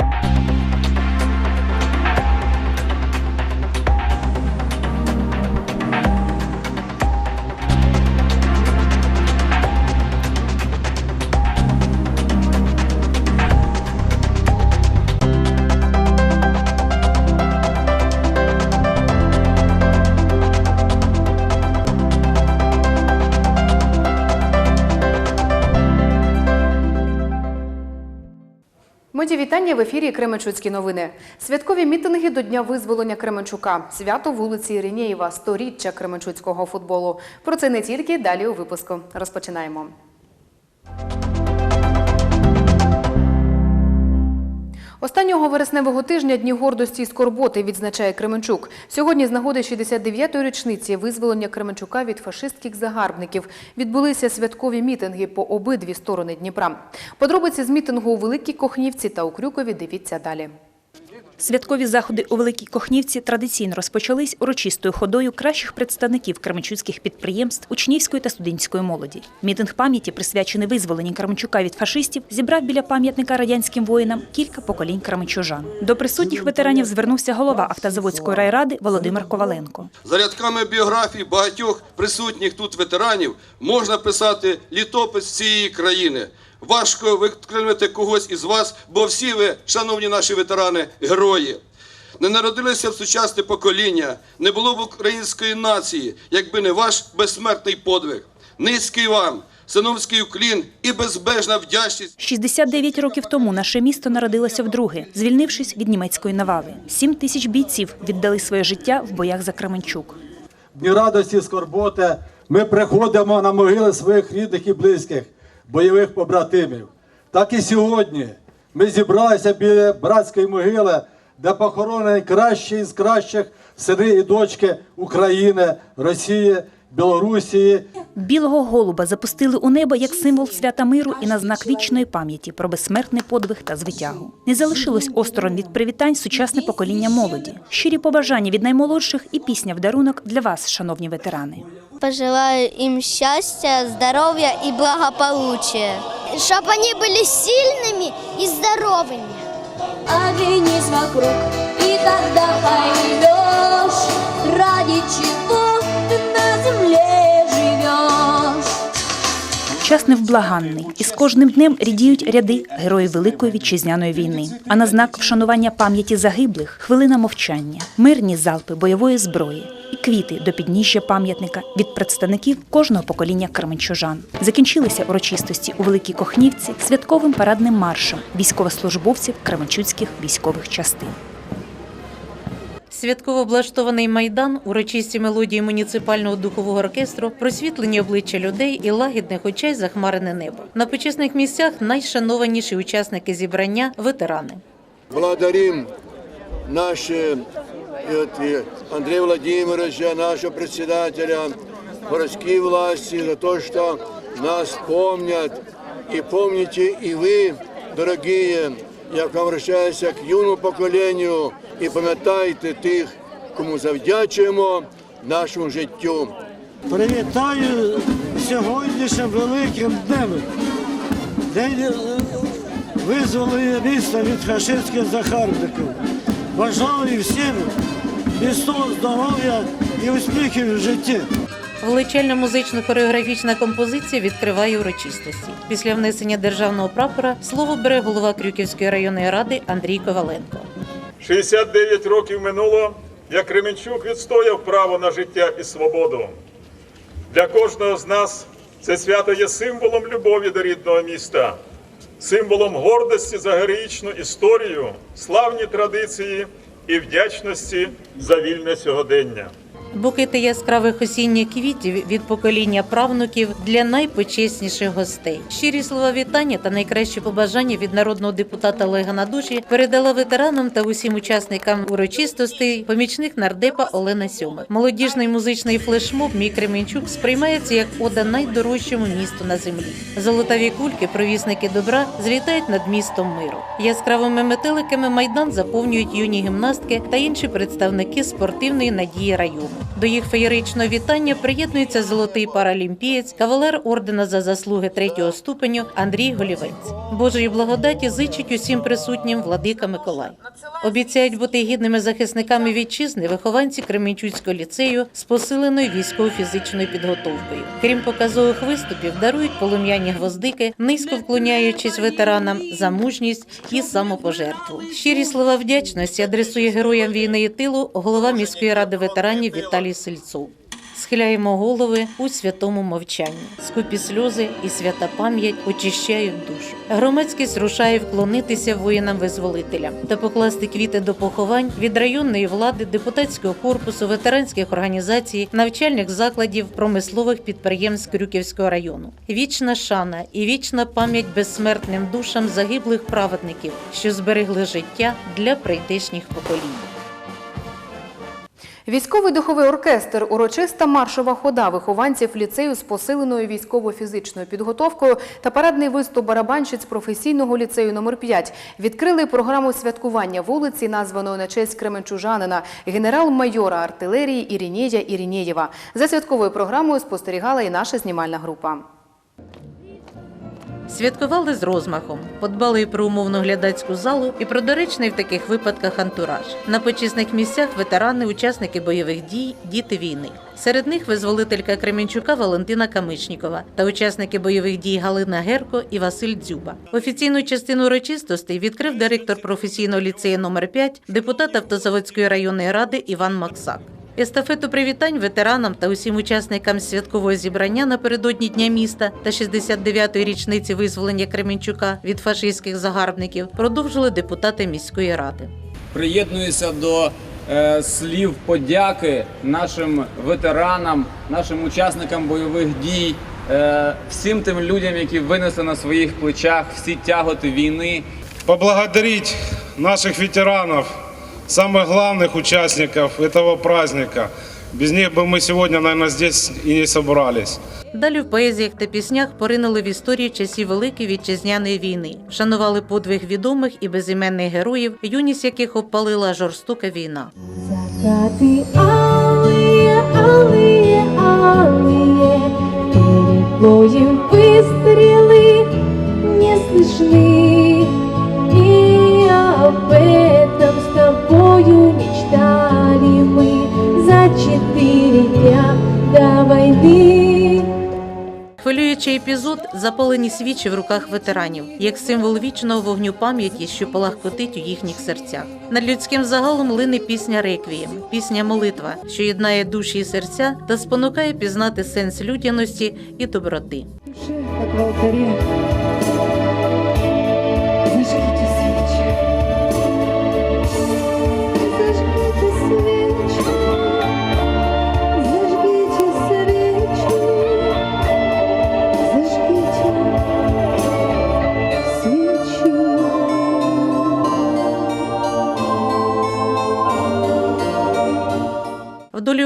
you Моді вітання в ефірі Кременчуцькі новини. Святкові мітинги до Дня визволення Кременчука. Свято вулиці Іринєєва, сторіччя Кременчуцького футболу. Про це не тільки далі у випуску. Розпочинаємо. Останнього вересневого тижня Дні гордості і скорботи відзначає Кременчук. Сьогодні з нагоди 69-ї річниці визволення Кременчука від фашистських загарбників відбулися святкові мітинги по обидві сторони Дніпра. Подробиці з мітингу у Великій Кохнівці та у Крюкові дивіться далі. Святкові заходи у Великій Кохнівці традиційно розпочались урочистою ходою кращих представників кременчуцьких підприємств, учнівської та студентської молоді. Мітинг пам'яті, присвячений визволенню Кременчука від фашистів, зібрав біля пам'ятника радянським воїнам кілька поколінь кременчужан. До присутніх ветеранів звернувся голова автозаводської райради Володимир Коваленко. За рядками біографій багатьох присутніх тут ветеранів можна писати літопис цієї країни. Важко викреслити когось із вас, бо всі ви, шановні наші ветерани, герої. Не народилися в сучасне покоління, не було б української нації, якби не ваш безсмертний подвиг. Низький вам, синовський уклін і безбежна вдячність 69 років тому наше місто народилося вдруге, звільнившись від німецької навали. Сім тисяч бійців віддали своє життя в боях за Кременчук. дні радості, скорботи ми приходимо на могили своїх рідних і близьких, бойових побратимів. Так і сьогодні ми зібралися біля братської могили, де похоронені кращі з кращих сини і дочки України, Росії, Білорусії. Білого голуба запустили у небо як символ свята миру і на знак вічної пам'яті про безсмертний подвиг та звитягу. Не залишилось осторонь від привітань сучасне покоління молоді. Щирі побажання від наймолодших і пісня в дарунок для вас, шановні ветерани Пожелаю им счастья, здоровья и благополучия. Чтобы они были сильными и здоровыми. Оглянись вокруг, и тогда поймешь, ради чего ты на земле живешь. Час невблаганний, і з кожним днем рідіють ряди героїв Великої вітчизняної війни. А на знак вшанування пам'яті загиблих хвилина мовчання, мирні залпи бойової зброї і квіти до підніжжя пам'ятника від представників кожного покоління кременчужан. Закінчилися урочистості у Великій Кохнівці святковим парадним маршем військовослужбовців кременчуцьких військових частин. Святково облаштований майдан, урочисті мелодії муніципального духового оркестру, просвітлені обличчя людей і лагідних очей захмарене небо. На почесних місцях найшанованіші учасники зібрання ветерани. Благодарим наши, вот, и Андрея Владимировича, нашего председателя, городские власти за то, что нас помнят. И помните и вы, дорогие, я к вам обращаюся к юному поколенню і пам'ятайте тих, кому завдячуємо нашому життю. Привітаю сьогоднішнім великим днем. День е, визволення міста від фашистських загарбників. Бажаю всім міцного здоров'я і успіхів в житті. Величальна музично-хореографічна композиція відкриває урочистості. Після внесення державного прапора слово бере голова Крюківської районної ради Андрій Коваленко. 69 років минуло, як Кременчук відстояв право на життя і свободу. Для кожного з нас це свято є символом любові до рідного міста, символом гордості за героїчну історію, славні традиції і вдячності за вільне сьогодення. Букети яскравих осінніх квітів від покоління правнуків для найпочесніших гостей. Щирі слова вітання та найкращі побажання від народного депутата Олега Надуші передала ветеранам та усім учасникам урочистостей помічник нардепа Олена Сьомик. Молодіжний музичний флешмоб Мій Кременчук сприймається як ода найдорожчому місту на землі. Золотаві кульки, провісники добра, злітають над містом миру. Яскравими метеликами майдан заповнюють юні гімнастки та інші представники спортивної надії району. До їх феєричного вітання приєднується золотий паралімпієць, кавалер ордена за заслуги третього ступеню Андрій Голівець. Божої благодаті зичить усім присутнім владика Миколай. Обіцяють бути гідними захисниками вітчизни вихованці Кременчуцького ліцею з посиленою військово-фізичною підготовкою. Крім показових виступів, дарують полум'яні гвоздики, низько вклоняючись ветеранам за мужність і самопожертву. Щирі слова вдячності адресує героям війни і тилу голова міської ради ветеранів Віталій Сельцов. Схиляємо голови у святому мовчанні. Скупі сльози і свята пам'ять очищають душу. Громадськість рушає вклонитися воїнам-визволителям та покласти квіти до поховань від районної влади, депутатського корпусу, ветеранських організацій, навчальних закладів, промислових підприємств Крюківського району. Вічна шана і вічна пам'ять безсмертним душам загиблих праведників, що зберегли життя для прийдешніх поколінь. Військовий духовий оркестр, урочиста маршова хода вихованців ліцею з посиленою військово-фізичною підготовкою та парадний виступ барабанщиць професійного ліцею номер 5 відкрили програму святкування вулиці, названої на честь кременчужанина, генерал-майора артилерії Іринєя Іринєєва. За святковою програмою спостерігала і наша знімальна група. Святкували з розмахом, подбали і про умовну глядацьку залу, і про доречний в таких випадках антураж. На почесних місцях ветерани, учасники бойових дій, діти війни. Серед них визволителька Кременчука Валентина Камишнікова та учасники бойових дій Галина Герко і Василь Дзюба. Офіційну частину урочистостей відкрив директор професійного ліцею номер 5 депутат Автозаводської районної ради Іван Максак. Естафету привітань ветеранам та усім учасникам святкового зібрання напередодні Дня міста та 69-ї річниці визволення Кременчука від фашистських загарбників продовжили депутати міської ради. приєднуюся до е, слів подяки нашим ветеранам, нашим учасникам бойових дій, е, всім тим людям, які винесли на своїх плечах всі тяготи війни. поблагодарить наших ветеранов, самых главных участников этого праздника. Без них бы мы сегодня, наверное, здесь и не собрались. Далі в поезіях та піснях поринули в історію часів Великої вітчизняної війни, вшанували подвиг відомих і безіменних героїв, юність яких обпалила жорстока війна. Закаты алые, алые, алые, Переплоем выстрелы не слышны. И об Хвилюючий епізод запалені свічі в руках ветеранів, як символ вічного вогню пам'яті, що палахкотить у їхніх серцях. Над людським загалом лине пісня реквієм, пісня молитва, що єднає душі і серця та спонукає пізнати сенс людяності і доброти.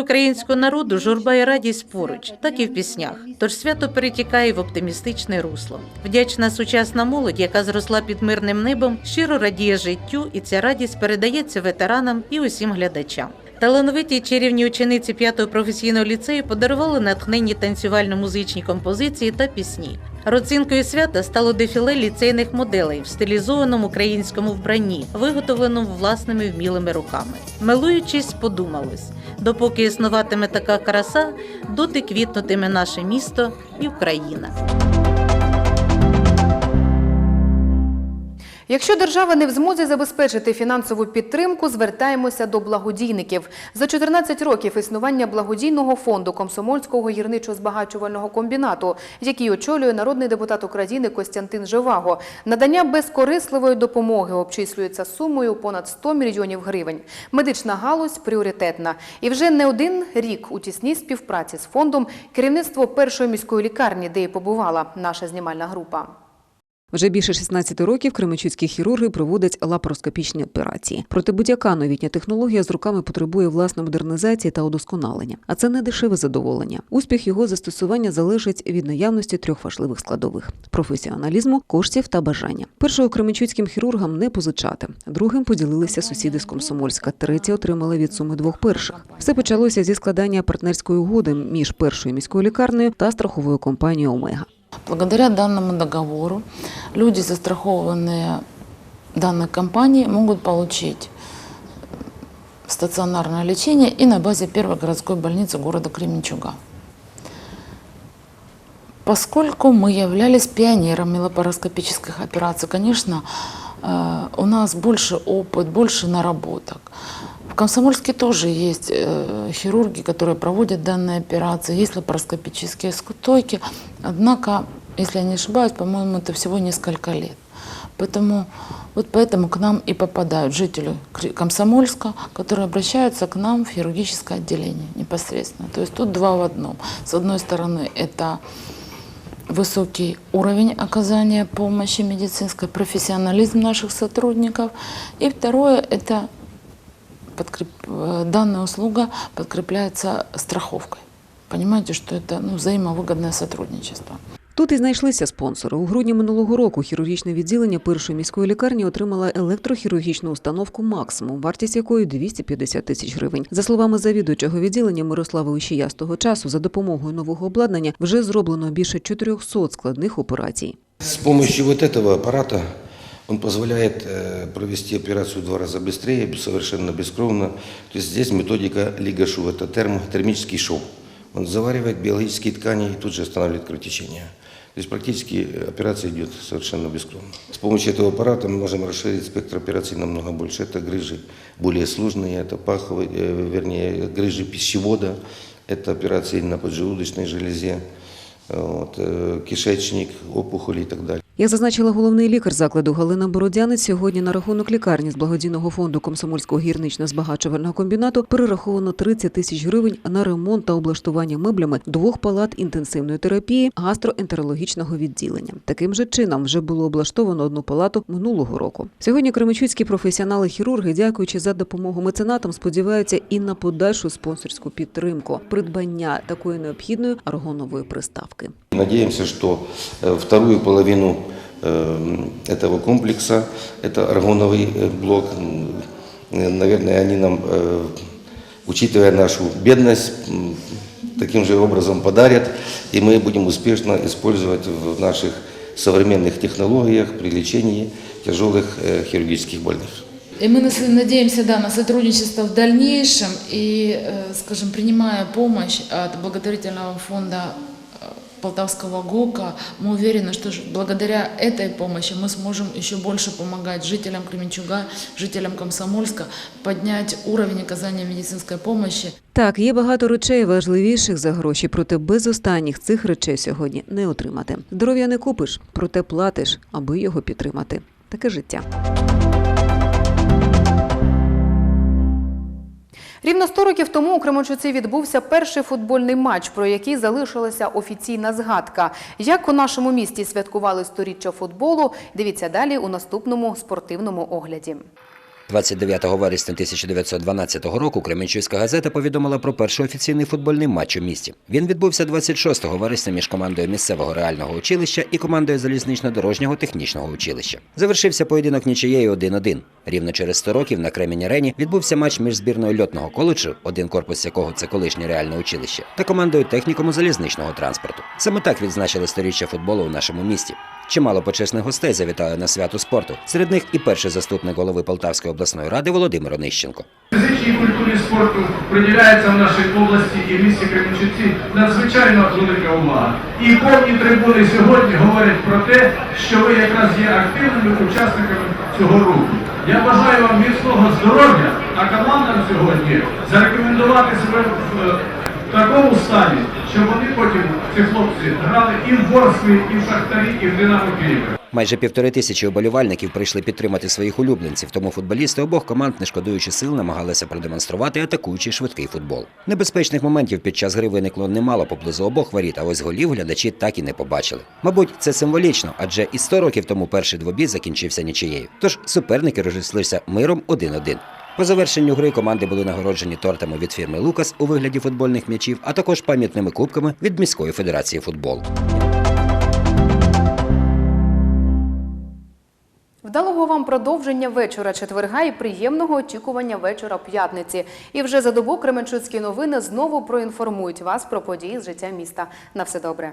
Українського народу журба і радість поруч, так і в піснях. Тож свято перетікає в оптимістичне русло. Вдячна сучасна молодь, яка зросла під мирним небом, щиро радіє життю, і ця радість передається ветеранам і усім глядачам. Талановиті чарівні учениці 5-го професійного ліцею подарували натхненні танцювально-музичні композиції та пісні. Родзинкою свята стало дефіле ліцейних моделей в стилізованому українському вбранні, виготовленому власними вмілими руками. Милуючись, подумалось, допоки існуватиме така краса, доти квітнутиме наше місто і Україна. Якщо держава не в змозі забезпечити фінансову підтримку, звертаємося до благодійників. За 14 років існування благодійного фонду комсомольського гірничо-збагачувального комбінату, який очолює народний депутат України Костянтин Живаго, надання безкорисливої допомоги обчислюється сумою понад 100 мільйонів гривень. Медична галузь пріоритетна. І вже не один рік у тісній співпраці з фондом керівництво першої міської лікарні, де і побувала наша знімальна група. Вже більше 16 років кременчуцькі хірурги проводять лапароскопічні операції. Проте будь-яка новітня технологія з роками потребує власної модернізації та удосконалення. А це не дешеве задоволення. Успіх його застосування залежить від наявності трьох важливих складових: професіоналізму, коштів та бажання. Першого кременчуцьким хірургам не позичати. Другим поділилися сусіди з Комсомольська. Треті отримали від суми двох перших. Все почалося зі складання партнерської угоди між першою міською лікарнею та страховою компанією Омега. Благодаря данному договору люди, застрахованные данной компанией, могут получить стационарное лечение и на базе первой городской больницы города Кременчуга. Поскольку мы являлись пионерами лапароскопических операций, конечно, э, у нас больше опыт, больше наработок. Комсомольске тоже есть э, хирурги, которые проводят данные операции, есть лапароскопические стойки, однако, если я не ошибаюсь, по-моему, это всего несколько лет. Поэтому, вот поэтому к нам и попадают жители Комсомольска, которые обращаются к нам в хирургическое отделение непосредственно. То есть тут два в одном. С одной стороны, это высокий уровень оказания помощи медицинской, профессионализм наших сотрудников. И второе, это подкреп- э, данная услуга подкрепляется страховкой. Понимаете, что это ну, взаимовыгодное сотрудничество. Тут і знайшлися спонсори. У грудні минулого року хірургічне відділення першої міської лікарні отримало електрохірургічну установку Максимум, вартість якої 250 тисяч гривень. За словами завідуючого відділення Мирослави Ущія, з того часу за допомогою нового обладнання вже зроблено більше 400 складних операцій. С помощью вот этого аппарата он позволяет э, провести операцию в два раза быстрее, совершенно бескровно. То есть здесь методика Лигашу, это термо, термический шов. Он заваривает биологические ткани и тут же останавливает кровотечение. То есть практически э, операция идет совершенно бескровно. С помощью этого аппарата мы можем расширить спектр операций намного больше. Это грыжи более сложные, это паховые, э, вернее, грыжи пищевода, это операции на поджелудочной железе, вот, кишечник, опухоли и так далее. Як зазначила головний лікар закладу Галина Бородянець, сьогодні на рахунок лікарні з благодійного фонду Комсомольського гірнично-збагачувального комбінату перераховано 30 тисяч гривень на ремонт та облаштування меблями двох палат інтенсивної терапії гастроентерологічного відділення. Таким же чином вже було облаштовано одну палату минулого року. Сьогодні кременчуцькі професіонали-хірурги, дякуючи за допомогу меценатам, сподіваються і на подальшу спонсорську підтримку придбання такої необхідної аргонової приставки. Надеемся, что э, вторую половину э, этого комплекса, это аргоновый э, блок, наверное, они нам, учитывая нашу бедность, таким же образом подарят, и мы будем успешно использовать в наших современных технологиях при лечении тяжелых хирургических больных. И мы надеемся да, на сотрудничество в дальнейшем и, скажем, принимая помощь от благотворительного фонда Полтавского ГОКа, мы уверены, что ж- благодаря этой помощи мы сможем еще больше помогать жителям Кременчуга, жителям Комсомольска, поднять уровень оказания медицинской помощи. Так, є багато речей важливіших за гроші, проте без останніх цих речей сьогодні не отримати. Здоров'я не купиш, проте платиш, аби його підтримати. Таке життя. Рівно 100 років тому у Кременчуці відбувся перший футбольний матч, про який залишилася офіційна згадка. Як у нашому місті святкували сторіччя футболу, дивіться далі у наступному спортивному огляді. 29 вересня 1912 року Кременчуцька газета повідомила про перший офіційний футбольний матч у місті. Він відбувся 26 вересня між командою місцевого реального училища і командою залізнично-дорожнього технічного училища. Завершився поєдинок нічиєю 1-1. Рівно через 100 років на Кремінь арені відбувся матч між збірною льотного коледжу, один корпус якого це колишнє реальне училище, та командою технікуму залізничного транспорту. Саме так відзначили сторіччя футболу у нашому місті. Чимало почесних гостей завітали на свято спорту. Серед них і перший заступник голови Полтавської обласної ради Володимир Онищенко. Фізичній культурі спорту приділяється в нашій області і в місті Кременчуці надзвичайно велика увага. І повні трибуни сьогодні говорять про те, що ви якраз є активними учасниками цього руху. Я бажаю вам міцного здоров'я, а командам сьогодні зарекомендувати себе в е, такому стані, що вони потім, ці хлопці, грали і в Ворсклі, і в Шахтарі, і в Динамо Києві. Майже півтори тисячі уболівальників прийшли підтримати своїх улюбленців, тому футболісти обох команд, не шкодуючи сил, намагалися продемонструвати атакуючий швидкий футбол. Небезпечних моментів під час гри виникло немало поблизу обох воріт, а ось голів глядачі так і не побачили. Мабуть, це символічно, адже і 100 років тому перший двобій закінчився нічиєю. Тож суперники розійшлися миром 1-1. По завершенню гри команди були нагороджені тортами від фірми Лукас у вигляді футбольних м'ячів, а також пам'ятними кубками від міської федерації футболу. Вдалого вам продовження вечора четверга і приємного очікування вечора п'ятниці. І вже за добу Кременчуцькі новини знову проінформують вас про події з життя міста. На все добре.